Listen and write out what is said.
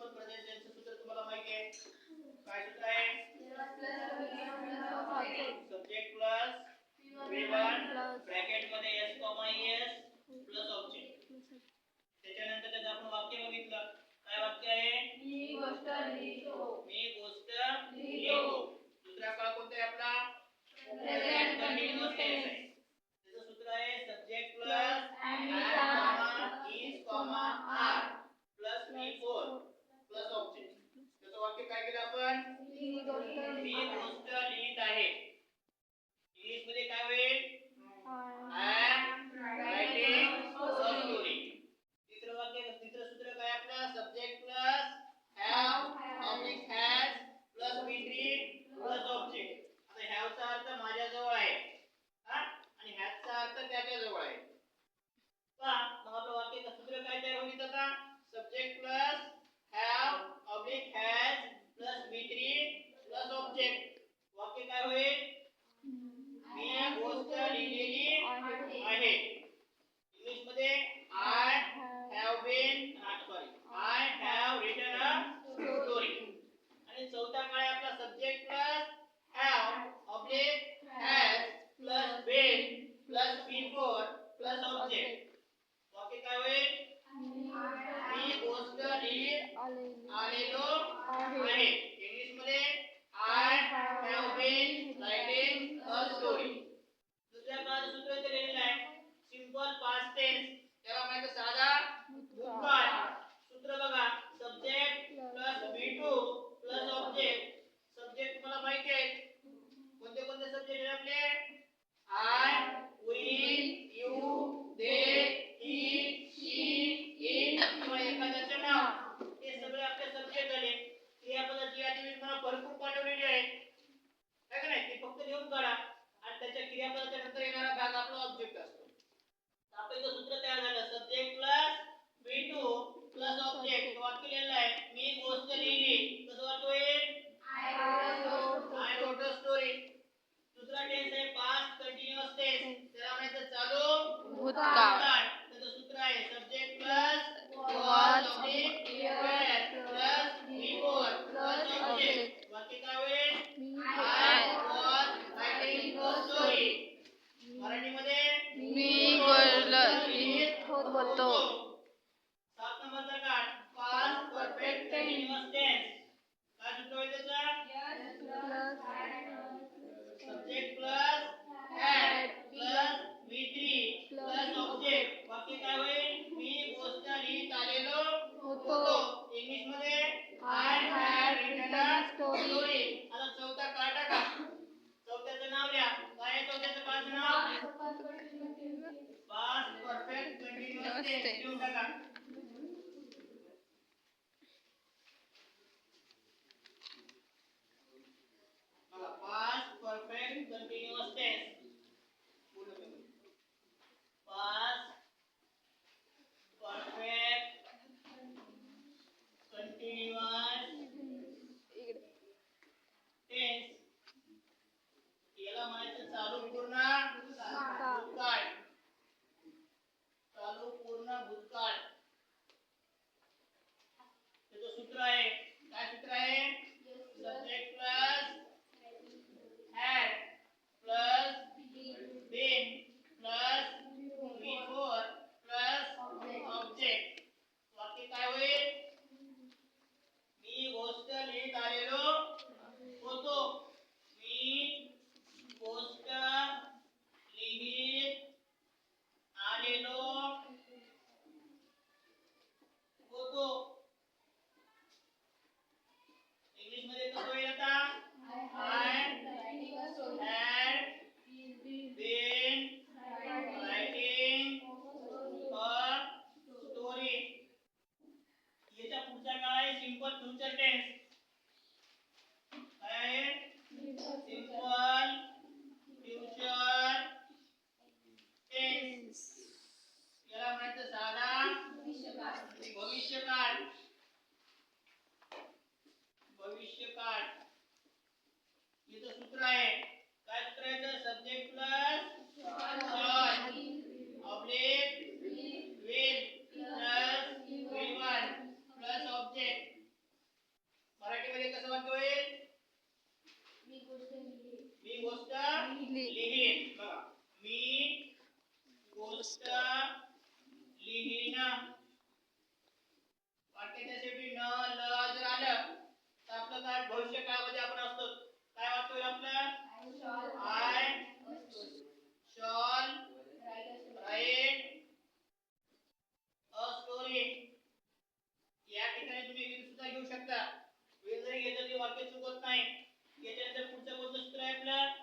कोण प्रदेश यांचे सूत्र तुम्हाला माहिती आहे. काय सूत्र आहे? सब्जेक्ट प्लस V1 ब्रॅकेटमध्ये s comma S plus object त्याच्यानंतर त्याचं आपण वाक्य बघितलं. काय वाक्य आहे? मी गोष्ट लिहितो. मी गोष्ट लिहितो. Amén. फक्त सूत्र तयार झालं. Subject plus B two plus object वाक्य लिहिलेलं आहे. मी गोष्ट लिहिली. 我都。एकशे इथं सूत्र आहे. काय सूत्र आहे तर subject plus object well plus plus object कसं मी गोष्ट मी तुम्ही विल सुद्धा घेऊ शकता. विल जरी घेतलं ते वाक्य चुकत नाही. याच्यानंतर पुढचं कोणतं सूत्र आहे आपलं?